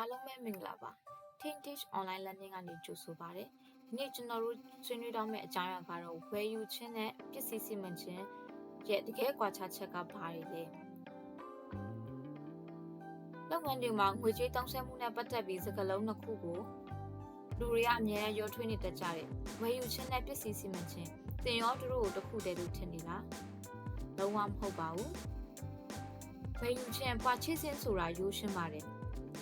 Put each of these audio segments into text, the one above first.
အားလုံးပဲမင်္ဂလာပါ Think Teach Online Learning ကနေကြိုဆိုပါရစေ။ဒီနေ့ကျွန်တော်တို့ဆွေးနွေးတော့မယ့်အကြောင်းအရာကတော့ဝယ်ယူခြင်းနဲ့ပစ္စည်းစီမံခြင်းရဲ့တကယ်ကွာခြားချက်ကဘာတွေလဲ။လုပ်ငန်းတွေမှာငွေကြေးတောင်းဆမှုနဲ့ပတ်သက်ပြီးစကားလုံးနှစ်ခုကိုလူတွေကအများကြီးရောထွေးနေတတ်ကြတယ်။ဝယ်ယူခြင်းနဲ့ပစ္စည်းစီမံခြင်းသင်ရောသူတို့ကိုတစ်ခုတည်းလို့ထင်နေလား။လုံးဝမဟုတ်ပါဘူး။ဝယ်ယူခြင်း purchasing ဆိုတာရိုးရှင်းပါတယ်။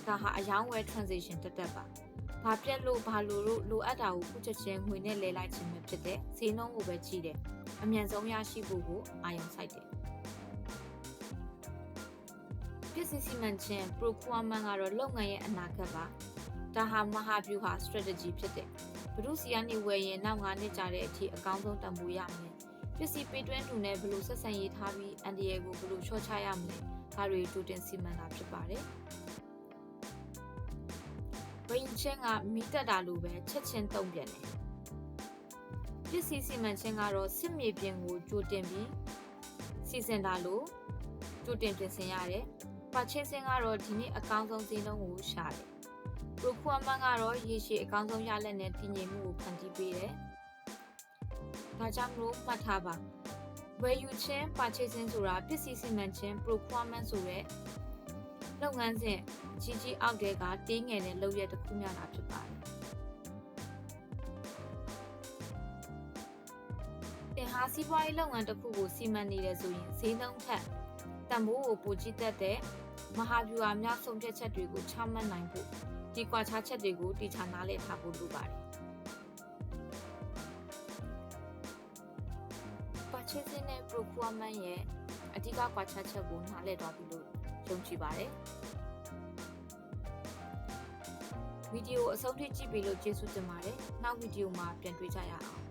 ဒါဟာအယောင်းဝယ် transaction တက်တက်ပါ။ဘာပြက်လို့ဘာလို့လို့လိုအပ်တာကိုခုချက်ချင်းငွေနဲ့လဲလိုက်ခြင်းပဲဖြစ်တဲ့ဈေးနှုန်းကိုပဲကြည့်တယ်။အမြန်ဆုံးရရှိဖို့ကိုအာရုံစိုက်တယ်။ပစ္စည်းစီမံခြင်း procurement ကတော့လုပ်ငန်းရဲ့အနာဂတ်ပါ။ဒါဟာမဟာဗျူဟာ strategy ဖြစ်တယ်။ဘဒုစီကနေဝယ်ရင်နောက်9နှစ်ကြာတဲ့အထိအကောင်းဆုံးတန်ဖိုးရမယ်။ပစ္စည်းပေးတွင်းတူနဲ့ဘယ်လိုဆက်ဆံရေးထားပြီးအန်ဒီယေကိုဘယ်လိုချော့ချရမလဲ။ဒါတွေတူတင်စီမံတာဖြစ်ပါတယ်။ ဝိန်ချင်းကမိတက်တာလိုပဲချက်ချင်းတုံ့ပြန်တယ်ပစ္စည်းစီမံချင်းကတော့စစ်မြေပြင်ကိုကြိုတင်ပြီးစီစဉ်တာလို့ကြိုတင်ပြင်ဆင်ရတယ်ပါချင်းစင်ကတော့ဒီနေ့အကောင်းဆုံးဈေးနှုန်းကိုရှာတယ် procurement ကတော့ရေရှည်အကောင်းဆုံးရလက်နဲ့တည်ငြိမ်မှုကိုဖန်တီးပေးတယ်ဒါကြောင့်မလို့မှတ်ထားပါဝယ်ယူခြင်း purchasing ဆိုတာပစ္စည်းစီမံခြင်း procurement ဆိုတဲ့ လုပ်ငန်းစဉ်ကြီးကြီးအောက်တဲကတင်းငယ်တဲ့လုပ်ရက်တစ်ခုများတာဖြစ်ပါတယ်။တင်ဟာစီးပွားရေးလုပ်ငန်းတစ်ခုကိုစီမံနေတယ်ဆိုရင်ဈေးနှုန်းထက်တန်ဖိုးကိုပိုကြီးတက်တဲ့မဟာဗျူဟာများဆုံးဖြတ်ချက်တွေကိုချမှတ်နိုင်ဖို့ဒီကွာခြားချက်တွေကိုတိကျနားလည်ထားဖို့လိုပါတယ်။ purchasing နဲ့ procurement ရဲ့အဓိကကွာခြားချက်ကိုနားလည်သွားပြီလို့ ယုံကြည်ပါတယ်။ဗီဒီယိုအဆုံးထိကြည့်ပြီးလို့ကျေးဇူးတင်ပါတယ်။နောက်ဗီဒီယိုမှာပြန်တွေ့ကြရအောင်။